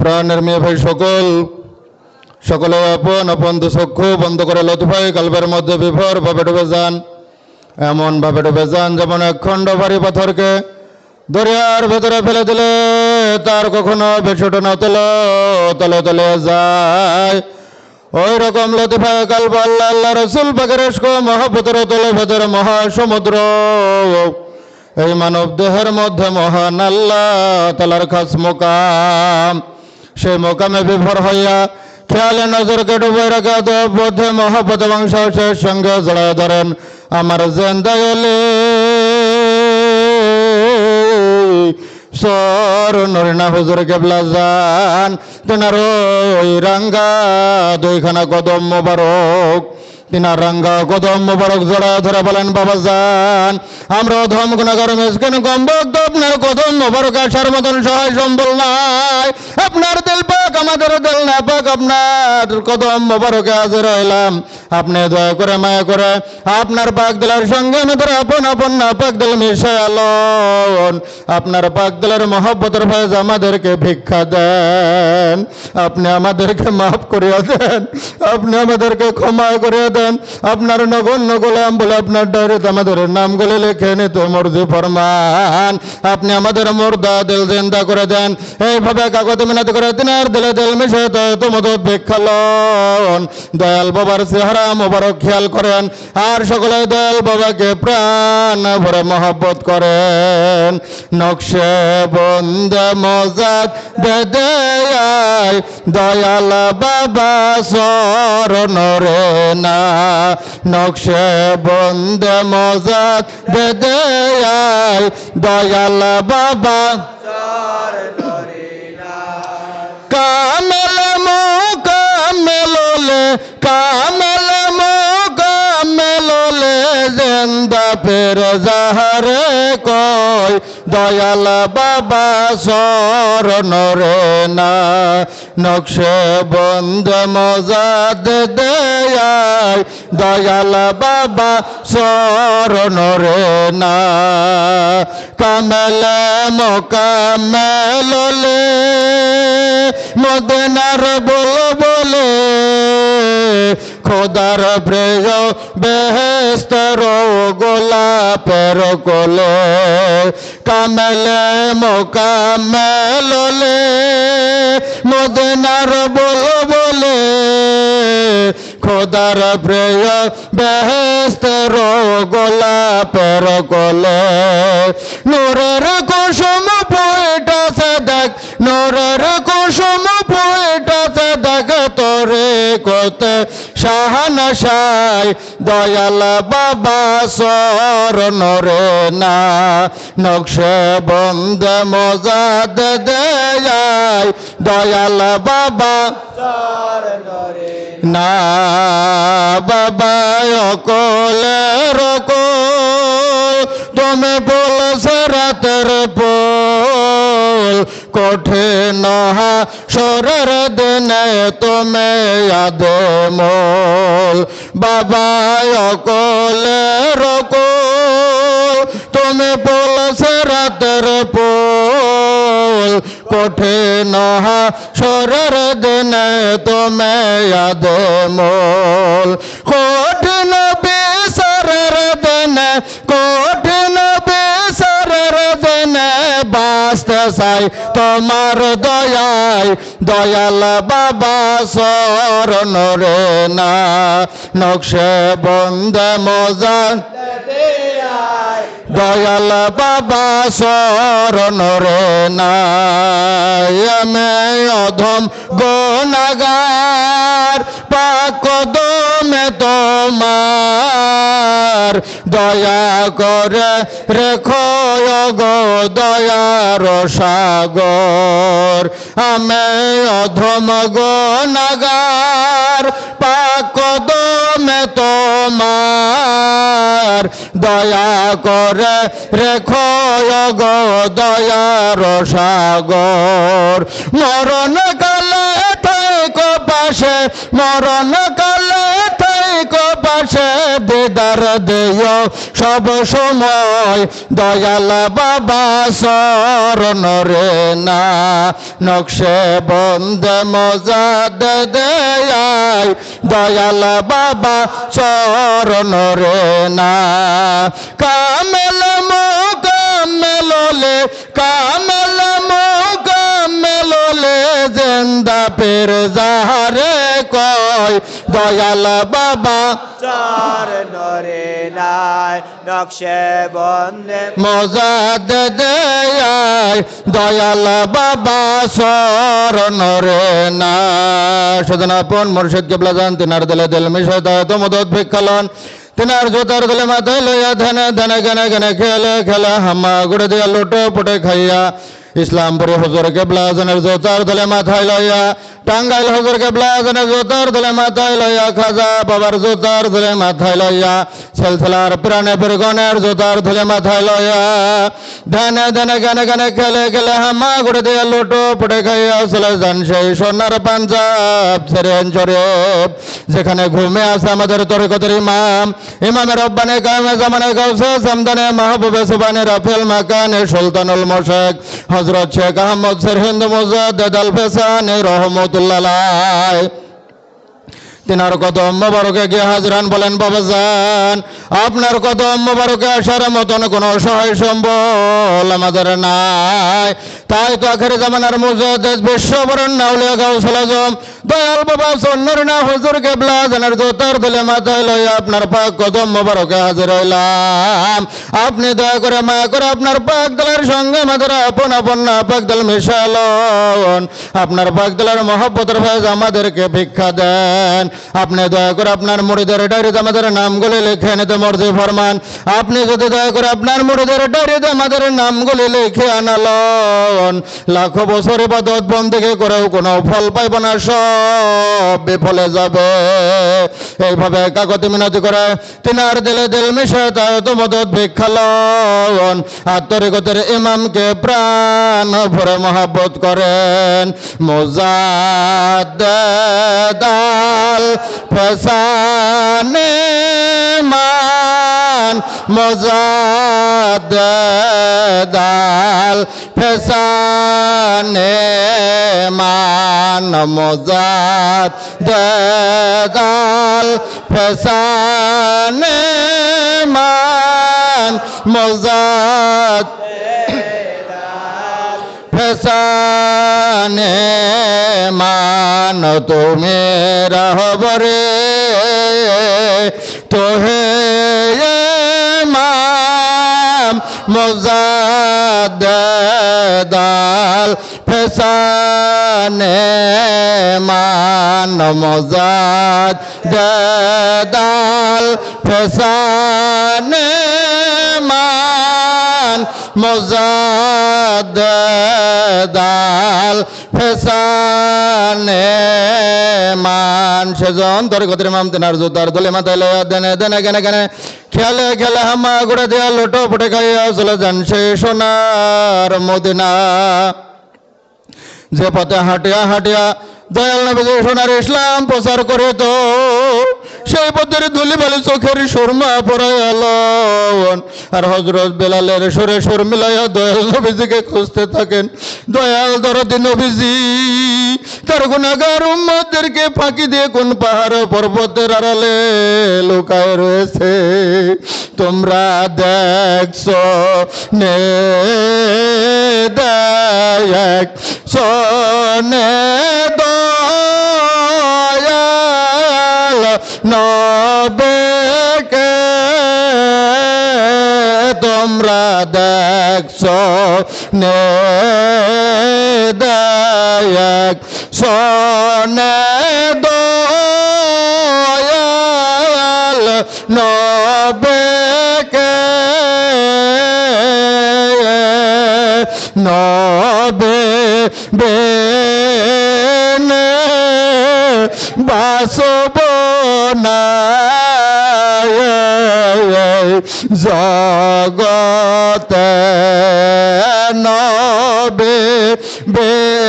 প্রাণের মেয়ে ভাই সকল, সকলে আপন আপন চক্ষু বন্ধ করে লতিফাই কালবের মধ্যে বিভোর ভাবে ডুবে যান। এমন ভাবে ডুবে যান যেমন একখণ্ড ভারী পাথরকে দরিয়ার ভেতরে ফেলে দিলে, তার কখনো বেছুটো না তোলো, তলে তলে যায়। ওই রকম লতিফা কালব আল্লাহ আল্লাহ রসুল পাকেরেস্ক মহাপতর তলে ভেতরে মহাসমুদ্র। এই মানব দেহের মধ্যে মহান আল্লাহ তালার খাস মোকাম। সেই মোকামে বিভোর হইয়া খেয়ালে নজরকে ডুবে রাখা বোধে মহাপত বংশের সঙ্গে জড়ায় ধরেন, আমার জেন্দায়লে কদম মোবারক তিনার রাঙ্গা কদম মোবারক জড়া ধরে বলেন, বাবা যান আমরা ধম গুণাগার মেসকেন ভক্ত আপনার কদম মোবারক আসার মতন সহায় সম্বল নাই। আপনার দিল পাক, আমাদের দিল না পাক, আপনার কদম মোবারকে হাজির হইলাম আপনি দয়া করে মায়া করে আপনার পাক দিলার সঙ্গে আমাদের আপন আপন না পাক দিল মিশে আলন আপনার পাক দিলের মহব্বতের ফয়েজ আমাদেরকে ভিক্ষা দেন। আপনি আমাদেরকে মাফ করিয়া দেন। আপনি আমাদেরকে ক্ষমা করিয়া দেন আপনার নগণ্য গোলাম বলে আপনার ডায়েরিতে আমাদের নামগুলো লিখে নিত মর্জি ফরমান। আপনি আমাদের মুর্দা দিল জিন্দা করে দেন। এইভাবে কাগজ মিনাত করে দিনের দিলে দিল মিশে তো মদত ভিক্ষা লন। দয়াল বাবার চেহারা মোবারক খেয়াল করেন, আর সকলে দয়াল বাবাকে প্রাণ ভরে মহব্বত করেন। নকশে বন্দ মজাদ বেদে দয়াল বাবা শরণ রে না নকশে বন্দে মজাদ বেদে আয় দয়াল বাবা। কামেল মো কামেল কামেল কামেললে জিন্দা ফের যাহারে কয়, দয়াল বাবা শরণ রে না, নকশে বন্ধ মজাদ দেয়ায় দয়াল বাবা শরণ রে না। কামেল মোকামেললে মদনার বল বলে খোদার প্রেয় বেহেস্তর গোলাপের কোলে, কামেলে মোকামেললে মদনার বল বলে খোদার প্রেয় বেহেস্তর গোলাপের কোলে, নূরের কুসুম কোতে দয়াল বাবা শরণ রে না। নকশে বন্দে মজাদ দেয় দয়াল বাবা না। বাবা অকলে রকল, তুমি বলছে রাতের পোল কঠিন সরের দিনে তুমি আদমল। বাবা অকলে রকল, তুমি বলছে রাতের পোল। কঠিন সরের দিনে তুমি আদমল। কঠিন বাঁচতে চাই, তোমার দয়ায় দয়াল বাবা শরণ রে না নকশে বন্দে মজা। দয়াল বাবা শরণ রে না অধম গোনাগার পাক দমে তোমার দয়া করে রেখো গো দয়ার সাগর। আমি অধম গোনাগার পাক দমে তোমার। দয়া করে রেখো গো দয়ার সাগর। মরণ কালে পাশে, মরণ কালে থাইকো পাশে দেয়, সব সময় দয়াল বাবা শরণ রে না। নকশে বন্দে মজা দে দেয় দয়াল বাবা শরণ রে না। কামেল মোকামেলে কামেল মোকামেলে জিন্দা পের যাহারে কয় দয়াল বাবা। চার নরে নাই নকশে বন্দে। মজাদ দেয় দয়াল বাবা শরণ রে না সেদিন আপন মুর্শিদ কেবলা যান তিনার দিলে দিল মিশে তো মদত ভিক্ষালন। তিনার জোতার দিলে মাথায় লইয়া ধানে ধানে গানে গানে খেলে খেলে হাম্মা গুড়ে দিয়া লোটো পুটে খাইয়া ইসলামপুরে হজর কেবলা জনের জোতার দলে মাথায় লইয়া, টাঙ্গাইল হজর কেবলা জনের জোতার দলে মাথায় লইয়া, খাজা বাবার জোতার দলে মাথায় লইয়া সেলসেলার প্রাণে বেরগনের জোতার ধুলে মাথায় লইয়া ধানে ধানে গানে গানে খেলে খেলে হামা গুড়ে দিয়ে লোটো পড়ে খাইয়া চলে যান সেই সোনার পাঞ্জাব ছেড়েন চরে যেখানে ঘুমে আছে আমাদের তরিকতের ইমাম, ইমামের রব্বানে কামে জামানে গাউসে, সামদানে মাহবুবে সুবানে রাফেল মাকানে সুলতানুল মোশেক। হজরত শেখ আহমদ সরহিন্দ মুজাদ্দেদ আল ফেসানে রহমতুল্লাহ তিনার কদম মোবারকে গিয়ে হাজরান বলেন, বাবা যান আপনার কদম মোবারকে আসার মতন কোন সহায় সম্বল আমাদের নাই। তাই তো আখের জামানার মুজাদ বিশ্ববরণ নাউলিয়া গাও সালাজম দয়াল বাবা সন্নর না, হুজুর কেবলা, জানার জোতার দিলে মাথায় লই আপনার পাক কদম মোবারকে হাজির হইলাম। আপনি দয়া করে মায়া করে আপনার পাক দলের সঙ্গে আমাদের আপন আপন না, পাক দল মিশালন। আপনার পাক দলের মহব্বতের ভাইজ আমাদেরকে ভিক্ষা দেন। আপনি দয়া করে আপনার মুড়িদের ডায়েরিতে আমাদের নামগুলি লিখে নিতে মর্জি ফরমান। আপনি যদি দয়া করে আপনার মুড়িদের ডায়েরিতে আমাদের নামগুলি লিখে আনালন, লাখো বছর ইবাদত বন্দিকে করেও কোনো ফল পাইব না, সব বিফলে যাবে। এইভাবে কাকতি মিনতি করে তিনার দিলে দিল মিশে তাই তো মদত ভিক্ষালন আত্মরিগতের ইমামকে প্রাণ ভরে মহাব্বত করেন। মোজাদাল ফেসানে মান মোজাদাল ফেসানে মান মোজাদ দাল ফেসানে মান মোজাদ ফেসানে মান তুমি রহবরে তো হে মাম মোজাদাল ফেসানে মান মোজাদ দাল ফেসানে মান মোজাদ দাল ফেসানে মান। সেজন তোর গতির মাম তেনার জোতার দলে মাথায় লয়া দেনে দেনে কেনে কেনে খেলে খেলে হামা গুড়ে দেয়া লোটো ফুটে খাইয়া চলে যান সে সোনার মদিনা। যে পথে হাঁটিয়া হাঁটিয়া দয়াল নবী সোনার ইসলাম প্রচার করে তো সেই পথের ধুলি বালি চোখের সুরমা পড়াইল আর হজরত বেলালের সুরে সুর দয়াল নবীজিকে খুঁজতে থাকেন। দয়াল দরদি নবীজি, তার গুণাগার উম্মদেরকে ফাঁকি দিয়ে কোন পাহাড় পর্বতের আড়ালে লুকায় রয়েছে। তোমরা দেখছ, নে দেখ শোনে দয়াল নবেকে তোমরা দেখছ নে দেখ শোনে দয়াল নবেকে নবে বেনে বাসব না জগতে নবে বেনে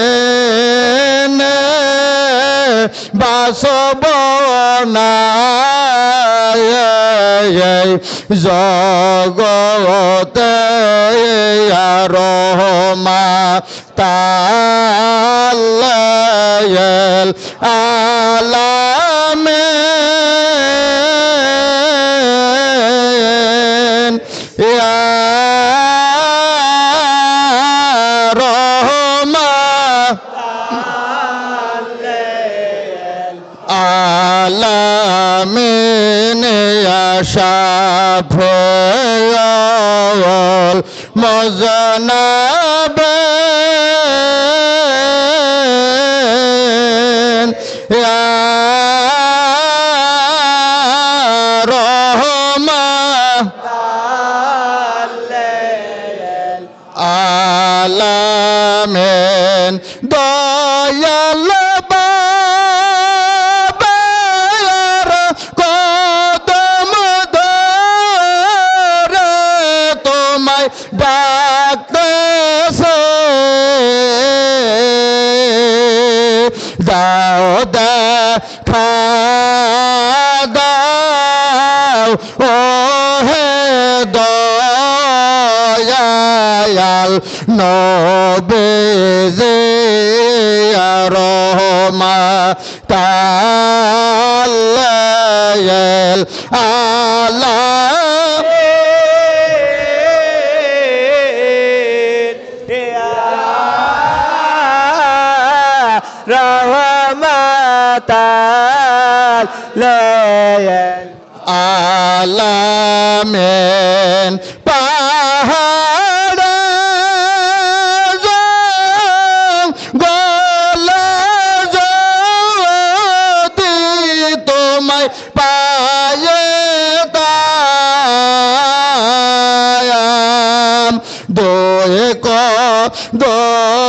বাসব না জগতে আর মা তাল্লাল দাও ও হে দয়াল নবে রহমা তাল্লাল আলা আলামেন পাহাড় তোমায় পায়ে তায়াম। দোয়ে ক দমধ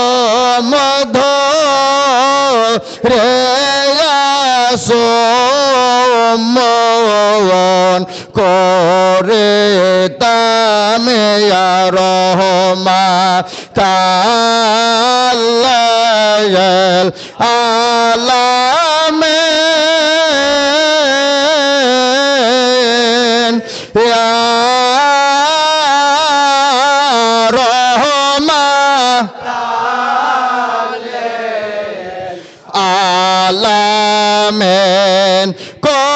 করে তামে রহমা ইয়া রহমা আলামেন কত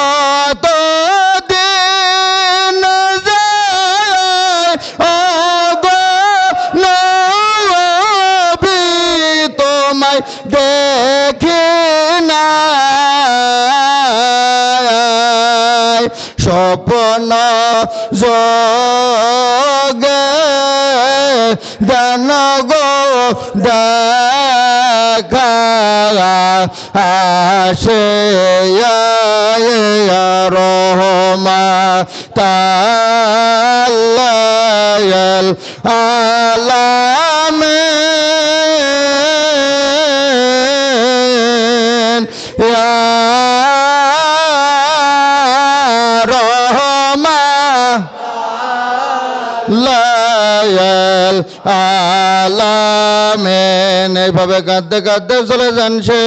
যোগে দান গো দেখা আসে রহমা আলামিন ইয়া লায়াল আলামেন। এইভাবে কাঁদতে কাঁদতে চলে যান সে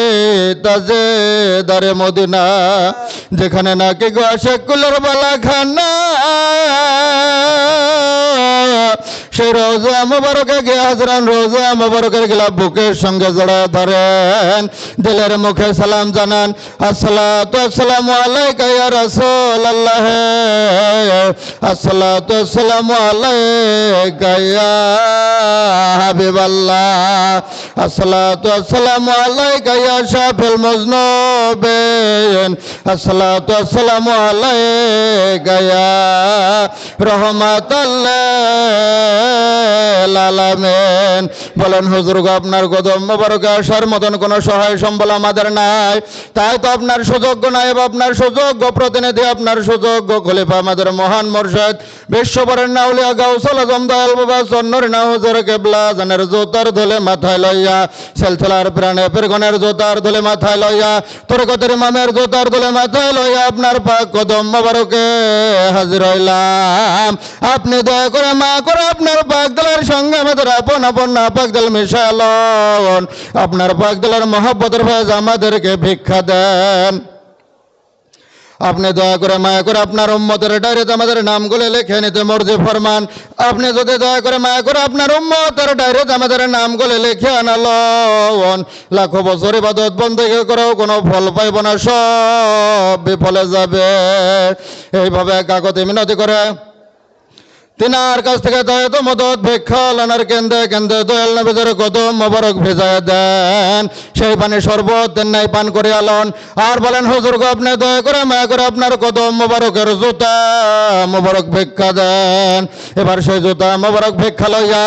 তাজে দারে মদিনা, যেখানে নাকি গো শেকুলের বালা খানা সেই রোজা মোবারকে গিয়ে হাজরান, রোজা মোবারকের গেলা বুকের সঙ্গে জড়া ধরেন। দিলের মুখে সালাম জানান, আসসালাতু আসসালামু আলাইকা ইয়া রাসূলুল্লাহ। আসসালাতু আসসালামু আলাইকা ইয়া হাবিবাল্লাহ। আসসালাতু আসসালামু আলাইকা ইয়া শাফিল মুজনুবিন। আসসালাতু আসসালামু আলাইকা ইয়া রহমাতাল আলামিন। বলেন হুজুর গো, আপনার কদম মোবারকে আসার মতন কোনো সহায় সম্বল আমাদের নাই। তাই তো আপনার সুযোগ্য নায়েব আপনার সুযোগ্য প্রতিনিধি আপনার সুযোগ্য খলিফা আমাদের মহান মোরশেদ বিশ্ববরের নাউলিয়া গাউসল আজম দয়াল বাবা চন্নর না হুজুর কেবলা জানের জোতার ধলে মাথায় লইয়া সেলসেলার প্রাণে পেরগনের জোতার ধলে মাথায় লইয়া তোর কতের মামের জোতার ধলে মাথায় লইয়া আপনার পাক কদম মোবারকে হাজির হইলাম। আপনি দয়া করে মা করে আপনার পাকদলের সঙ্গে আমাদের আপন আপন না পাকদল মিশালন আপনার পাকদলের মহব্বতের ভেজ আমাদেরকে ভিক্ষা দেন। আপনি দয়া করে মায়া করে আপনার উম্মতের ডায়েরিতে আমাদের নামগুলো লিখে নিতে মর্জি ফরমান। আপনি যদি দয়া করে মায়া করে আপনার উম্মতের ডায়েরিতে আমাদের নামগুলো লিখে আনালন, লাখো বছর ইবাদত বন্দী করেও কোনো ফল পাইব না, সব বিফলে যাবে। এইভাবে কাকতি মিনতি করে তিনার কাছ থেকে দয়াত মদত ভিক্ষা, লানার কেন্দ্রে কেন্দ্রে দয়াল নবীদের কদম মোবারক ভেজায় দেন। সেই পানি শরবত নাই পান করে আলন আর বলেন, হুজুর গো, আপনি দয়া করে মায়া করে আপনার কদম মোবারকের জুতা মোবারক ভিক্ষা দেন। এবার সেই জুতা মোবারক ভিক্ষা লইয়া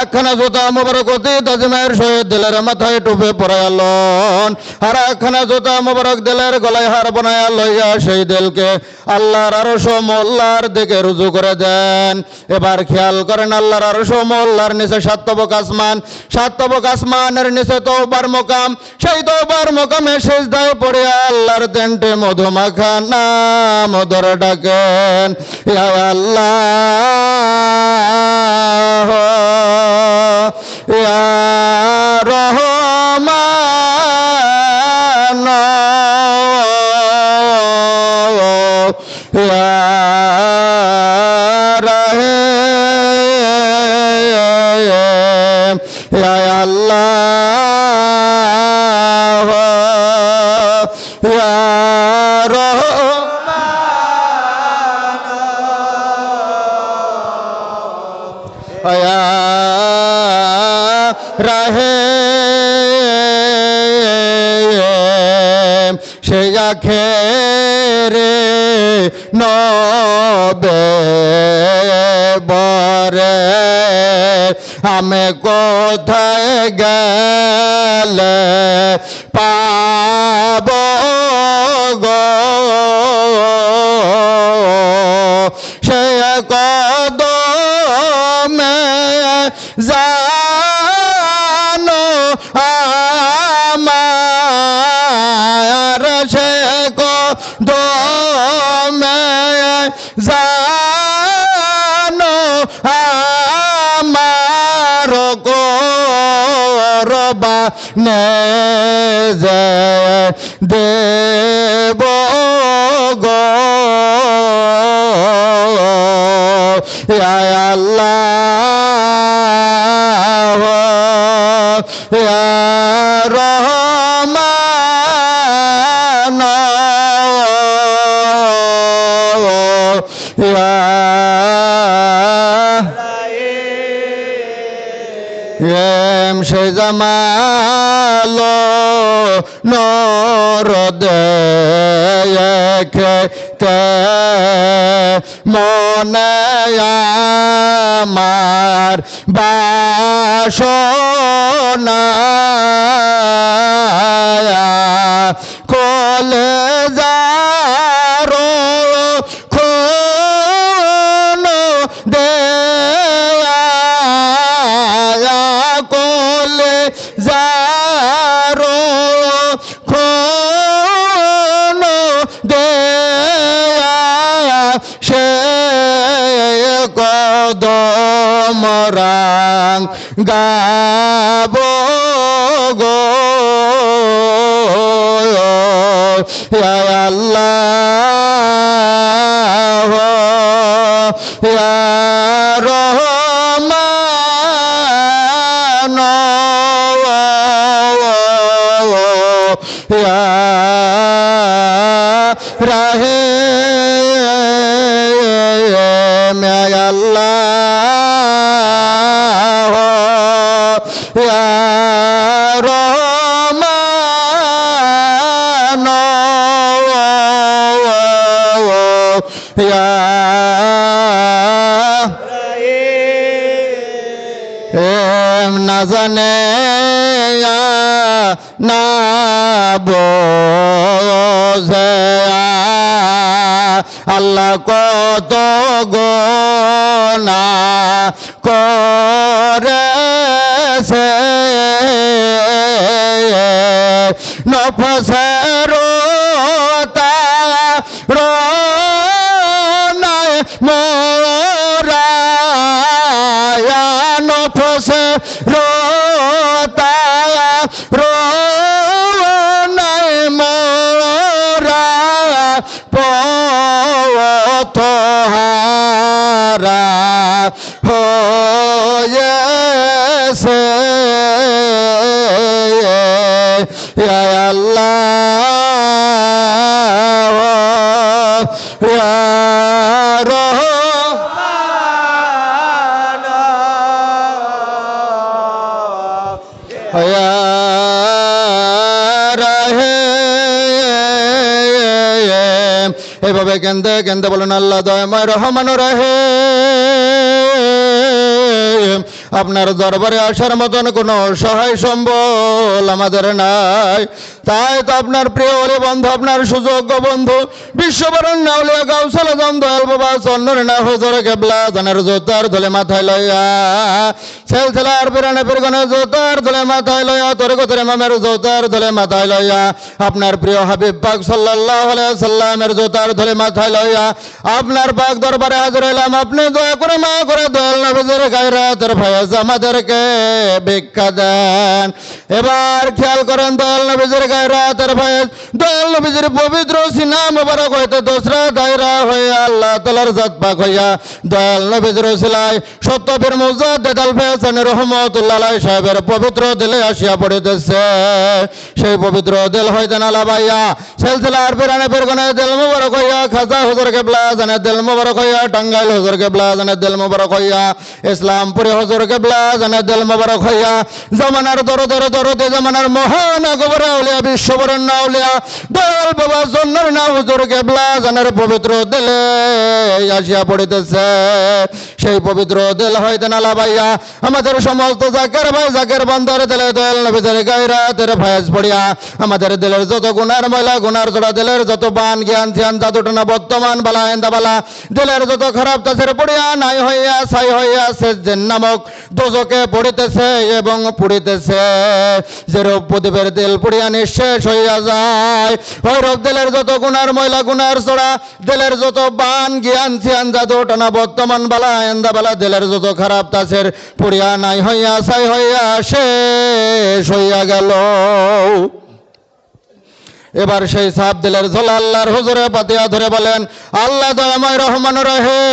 একখানা জুতা মোবারক অতি তাজিমায়ের সহিত দিলের মাথায় টুপে পরে আলন আর একখানা জুতা মোবারক দিলের গলায় হার বানায়া লইয়া সেই দিলকে আল্লাহর আরশ মোল্লার দিকে রুজু করে দেন। এবার খেয়াল করেন আল্লাহর আরশ মোল্লার নিচে সাতবক আসমান সাতবক আসমানের নিচে তৌবার মোকাম, সেই তৌবার মোকামে শেষ দায় পড়ে আল্লাহর তেন্টে মধুমাখা নাম ধরে ডাকেন আল্লাহ রহমান আল্লাহ রহিম সেই আখেরে নবে আমি কোথায় গেলে পাব গো? সে কদমে জানো আমার করবা নে যে দেব গো। আল্লাহ ইয়া এম সে জামাল নর মনে আমার বাসনা কলে যারো কদম রাং গাব গো। আল্লাহ ইয়া না জানে না বোঝে আল্লাহ কত গোনা করেছে। নফসের হারা হয়েছে এভাবে কেন্দে কেন্দে বলেন আল্লাহ দয়াময় রহমান রহে। আপনার দরবারে আসার মতন কোনো সহায় সম্বল আমাদের নাই। তাই তো আপনার প্রিয় হলে বন্ধু, আপনার সুযোগ্য বন্ধু না কেবলা ধলে ধলে ধলে আপনার প্রিয় হাবিব পাক সাল্লামের জোতার ধলে মাথায় লইয়া, আপনার পাক দরবারে হাজির হইলাম। আপনি দয়া করে মা করে দয়াল নবীদের গায়রাতের ফয়েজ আমাদেরকে ভিক্ষা দেন। এবার খেয়াল করেন, দয়াল নবীদের গায়রাতের ফয়েজ দয়াল নবীদের পবিত্র সিনা মোবারক হইতে দোসরা দায়রা হয়ে আল্লাহ তালার জাত পাক হইয়া দয়াল নবীদের সিলাই সত্যপীর মুজাদ দেদাল ফেসান রহমতুল্লাহ সাহেবের পবিত্র দিলে আসিয়া পড়িতেছে। সেই পবিত্র দিল হইতে নালা বাইয়া সেলসিলার পিরানে পিরগনে দিল মুবারক হইয়া, খাজা হুজুর কেবলা জানে দিল মুবারক হইয়া, টাঙ্গাইল হুজুর কেবলা জানে দিল মুবারক হইয়া, ইসলামপুরে হুজুর দিল পবিত্র দিলে আসিয়া পড়িতেছে। সেই পবিত্র দিল হইতে নালা বাইয়া, আমাদের সমস্ত জাকের ভাই, জাকের বন্দর দিলে দয়াল নবীদের গায়রা তেরে ফায়াজ পড়িয়া, আমাদের দিলের যত গুনার ময়লা, গুনার জোড়া, দিলের যত বান, জ্ঞান, ধ্যান জাদুটনা বর্তমান বালা, এন্দা বালা, দিলের যত খারাপ তাছের পড়িয়া, নাই হইয়া, ছাই হইয়া সেজেন নামক দোজকে পড়িতেছে এবং পুড়িতেছে। যেরূপ প্রদীপের দিল পুড়িয়া নিঃশেষ হইয়া যায়। ভৈরব দিলের যত গুনার ময়লা গুনার চড়া দিলের যত বান, জ্ঞান, ধ্যান, জাদু, টানা বর্তমান বালা এন্দা বালা দিলের যত খারাপ তাছের পুড়িয়া নাই হইয়া ছাই হইয়া শেষ হইয়া গেল। এবার সেই সাপ দিলের ঝোলা আল্লাহর হুজুরে পাতিয়া ধরে বলেন, আল্লাহ দয়াময় রহমান রহে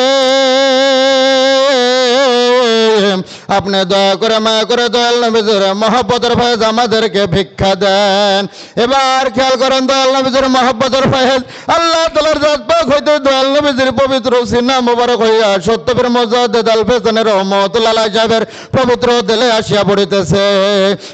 আপনি দয়া করে মায়া করে দয়াল নবীজুর মহব্বতের ফয়েজ আমাদেরকে ভিক্ষা দেন। এবার খেয়াল করেন দয়াল নবীজুর মহব্বতের ফয়েজ আল্লাহ তালার জাত পাক হইতে দয়াল নবীজির পবিত্র সিনা মোবারক হইয়া সত্যপীর মজাদ দাল ফেসনের রহমতুল্লাহ সাহেবের পবিত্র দিলে আসিয়া পড়িতেছে।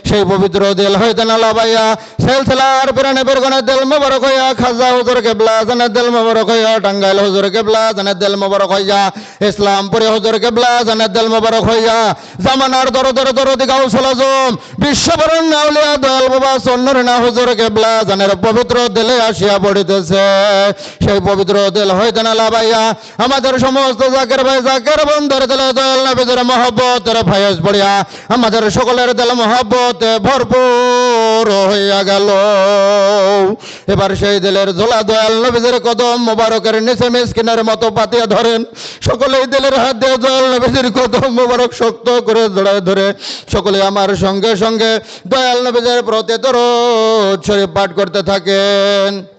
সেই পবিত্র দিল হইতে নালা বাইয়া সেলসেলার পিরানে বেরগনে দিল মোবারক হইয়া খাজা হুজুর কেবলা জানের দিল মোবারক হইয়া টাঙ্গাইল হুজুর কেবলা জানে দেল মোবারক হইয়া ইসলামপুরে হুজুর কেবলা জানের দেল মোবারক হইয়া জামানার দর দর দর দিগাও সলাজম বিশ্ববরণ নাউলিয়া দয়াল বাবা সন্নর না হুজুর কেবলা, জানের পবিত্র দিলে আসিয়া পড়িতেছে। সেই পবিত্র দিল হইতে না লাভাইয়া, আমাদের সমস্ত জাকের ভাই, জাকের বন্ধের দিলে দয়াল নবীদের মহব্বতের ফায়াজ পড়িয়া, আমাদের সকলের দিল মহব্বতে ভরপুর হইয়া গেল। এবার সেই দিলের ঝোলা দয়াল নবীদের কদম মোবারকের নিচে মিসকিনের মতো পাতিয়া ধরেন। সকলেই দিলের হাত দিয়ে দয়াল নবীদের কদম মোবারক শক্ত করে ধরে ধরে সকলে আমার সঙ্গে সঙ্গে দয়াল নবীদের প্রতি তর পাঠ করতে থাকেন।